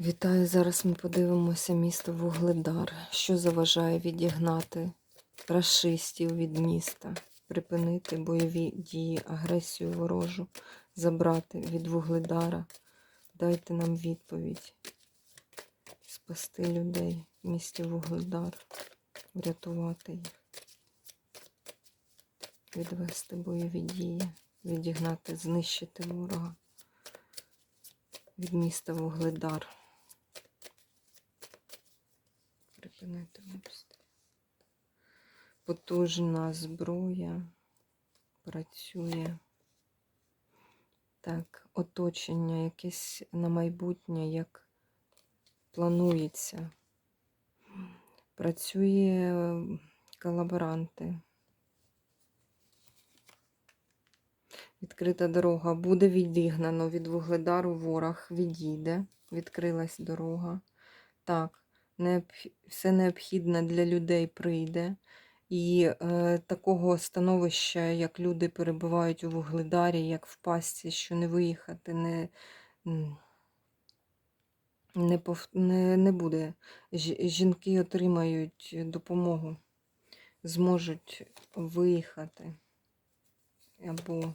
Вітаю! Зараз ми подивимося місто Вугледар. Що заважає відігнати рашистів від міста, припинити бойові дії, агресію ворожу, забрати від Вугледара. Дайте нам відповідь. Спасти людей в місті Вугледар, врятувати їх, відвести бойові дії, відігнати, знищити ворога від міста Вугледар. Припинити обстріл. Потужна зброя працює. Так, оточення якесь на майбутнє, як планується. Працює колаборанти. Відкрита дорога. Буде відігнано від Вугледару ворог, відійде. Відкрилась дорога. Так. Все необхідне для людей прийде. І е, такого становища, як люди перебувають у Вугледарі, як в пастці, що не виїхати, не, не, пов... не, не буде. Жінки отримають допомогу, зможуть виїхати або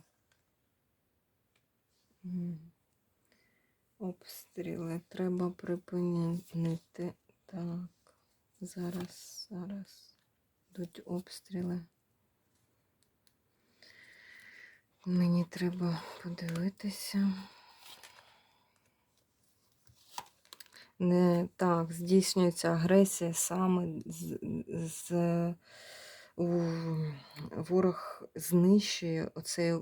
Обстріли треба припинити. Так, зараз, зараз йдуть обстріли. Мені треба подивитися. Не так, здійснюється агресія саме з, з у, ворог знищує оцей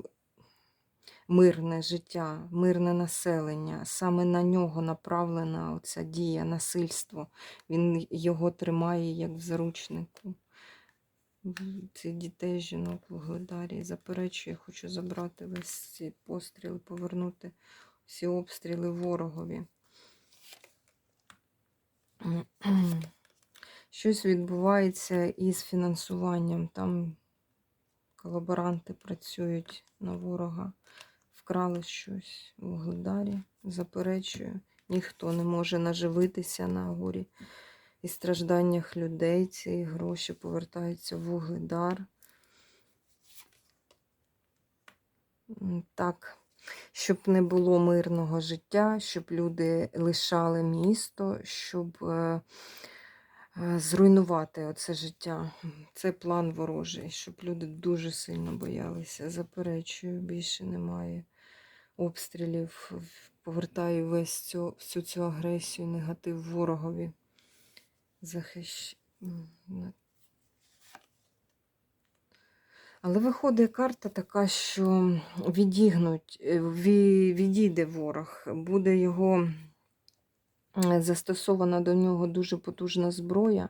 мирне життя, мирне населення. Саме на нього направлена оця дія, насильство. Він його тримає як в заручнику. Цих дітей, жінок в Вугледарі. Заперечую, я хочу забрати весь ці постріли, повернути всі обстріли ворогові. Щось відбувається із фінансуванням. Там колаборанти працюють на ворога вкрали щось в Вугледарі. Заперечую, ніхто не може наживитися на горі і стражданнях людей. Ці гроші повертаються в Вугледар. Так, щоб не було мирного життя, щоб люди лишали місто, щоб е, е, зруйнувати оце життя. Це план ворожий, щоб люди дуже сильно боялися. Заперечую, більше немає обстрілів. Повертаю весь цю, всю цю агресію, негатив ворогові. Захищ... Але виходить карта така, що відігнуть, е, відійде ворог, буде його застосована до нього дуже потужна зброя,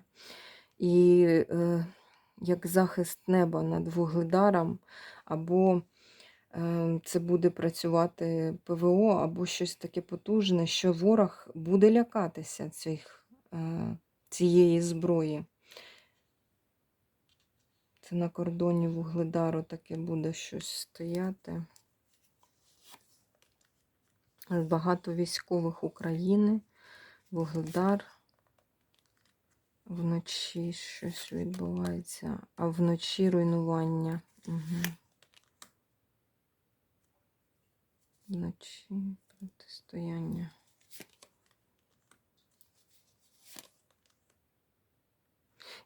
і е, як захист неба над Вугледаром, або це буде працювати ПВО, або щось таке потужне, що ворог буде лякатися цих, е, цієї зброї. Це на кордоні Вугледару таке буде щось стояти. Багато військових України, Вугледар. Вночі щось відбувається, а вночі руйнування. Угу. Вночі протистояння.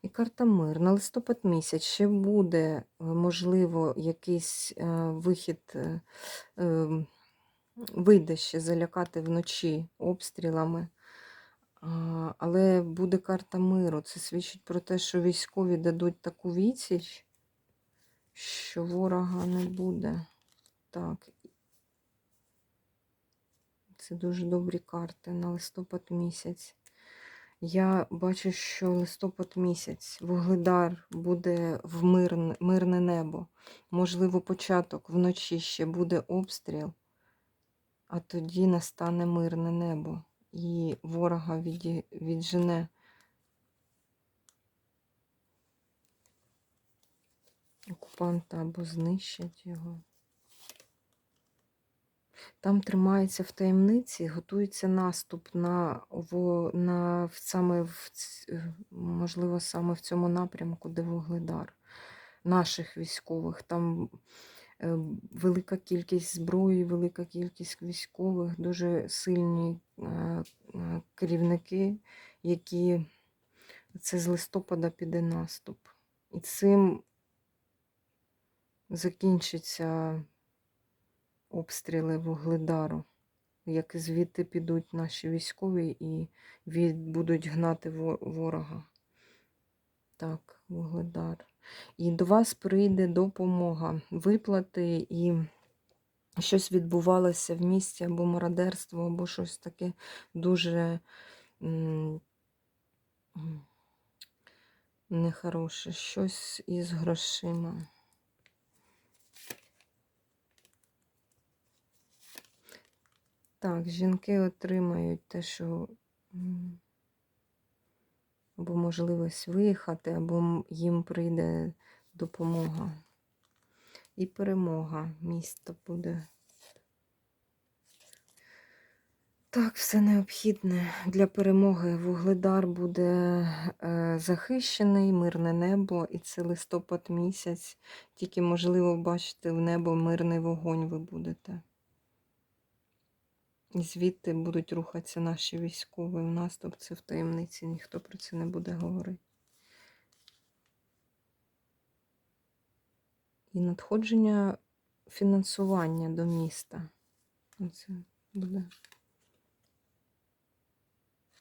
І карта мир. На листопад місяць ще буде, е, можливо, якийсь е, вихід, е, вийде ще залякати вночі обстрілами. Але буде карта миру. Це свідчить про те, що військові дадуть таку відсіч, що ворога не буде. Так. Це дуже добрі карти на листопад місяць. Я бачу, що листопад місяць, Вугледар буде в мирне, мирне небо. Можливо, початок вночі ще буде обстріл, а тоді настане мирне небо. І ворога віді, віджене. Окупанта або знищать його. Там тримається в таємниці, готується наступ на, в, на в- саме в, е, можливо, саме в цьому напрямку, де Вугледар, наших військових. Там е, велика кількість зброї, велика кількість військових, дуже сильні е, керівники, які це з листопада піде наступ. І цим закінчиться обстріли Вугледару, як звідти підуть наші військові і від, будуть гнати ворога. Так, Вугледар. І до вас прийде допомога, виплати і щось відбувалося в місті або мародерство, або щось таке дуже нехороше, щось із грошима. Так, жінки отримають те, що або можливість виїхати, або їм прийде допомога. І перемога міста буде. Так, все необхідне для перемоги. Вугледар буде е, захищений, мирне небо, і це листопад місяць. Тільки можливо бачити в небо мирний вогонь ви будете. І звідти будуть рухатися наші військові в наступ. Це в таємниці, ніхто про це не буде говорити. І надходження фінансування до міста. Оце буде.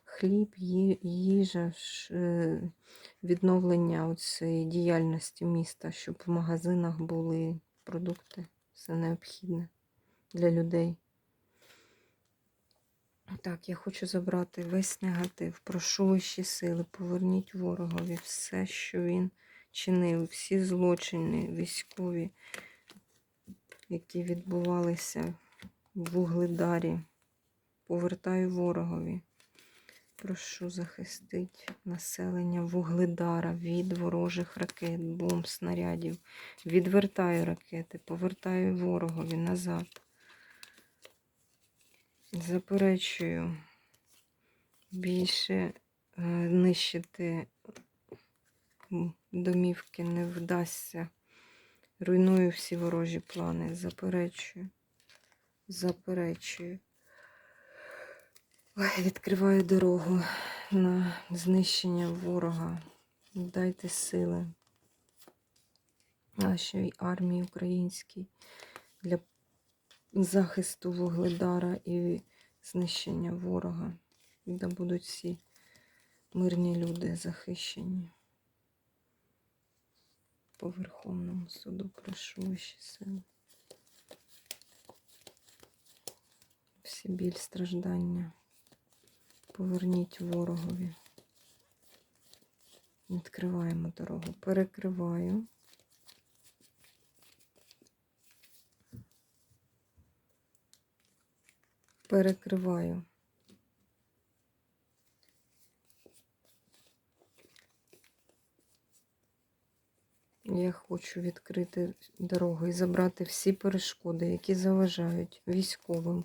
Хліб, їжа, е, відновлення цієї діяльності міста, щоб в магазинах були продукти. Все необхідне для людей. Так, я хочу забрати весь негатив. Прошу вищі сили, поверніть ворогові все, що він чинив, всі злочини військові, які відбувалися в Вугледарі. Повертаю ворогові. Прошу захистити населення Вугледара від ворожих ракет, бомб, снарядів. Відвертаю ракети, повертаю ворогові назад. Заперечую більше е, нищити домівки не вдасться. Руйную всі ворожі плани. Заперечую. Заперечую. Ой, відкриваю дорогу на знищення ворога. Дайте сили нашій армії українській для захисту Вугледара і знищення ворога. Де будуть всі мирні люди захищені. По Верховному суду прошу вищі сили. Всі біль страждання. Поверніть ворогові. Відкриваємо дорогу. Перекриваю. Перекриваю. Я хочу відкрити дорогу і забрати всі перешкоди, які заважають військовим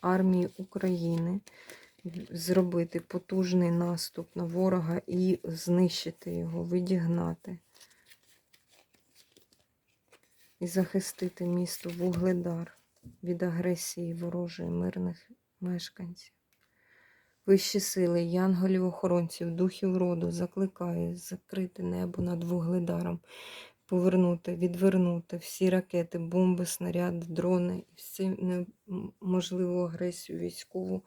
армії України зробити потужний наступ на ворога і знищити його, відігнати. І захистити місто Вугледар від агресії ворожої мирних мешканців. Вищі сили, янголів-охоронців, духів роду закликаю закрити небо над Вугледаром, повернути, відвернути всі ракети, бомби, снаряди, дрони і всю неможливу агресію військову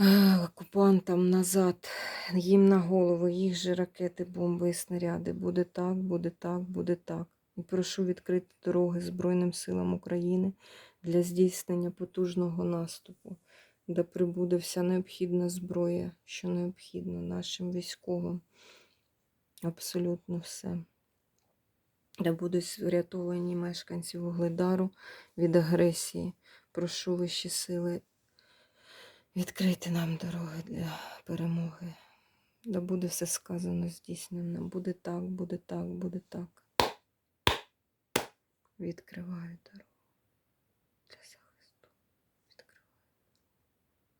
е, окупантам назад, їм на голову, їх же ракети, бомби і снаряди. Буде так, буде так, буде так. І прошу відкрити дороги Збройним силам України для здійснення потужного наступу, де прибуде вся необхідна зброя, що необхідно нашим військовим. Абсолютно все. Де будуть врятовані мешканці Вугледару від агресії. Прошу вищі сили відкрити нам дороги для перемоги. Да буде все сказано, здійснено. Буде так, буде так, буде так відкриваю дорогу для захисту, відкриваю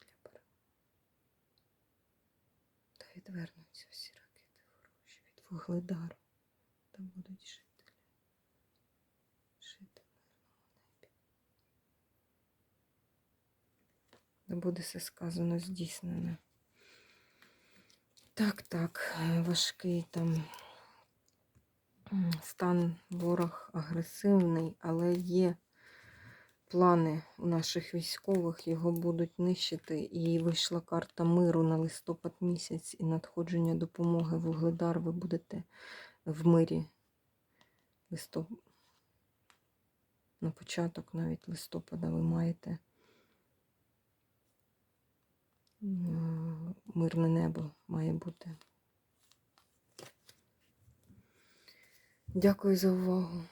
для перемоги. Та відвернуться всі ракети ворожі від вугледару, там будуть жителі, жити мирному небі. Не буде все сказано здійснене. Так, так, важкий там стан ворог агресивний, але є плани у наших військових, його будуть нищити. І вийшла карта миру на листопад місяць і надходження допомоги Вугледар. Ви будете в мирі. Листоп... На початок навіть листопада ви маєте мирне небо має бути. Дякую за увагу.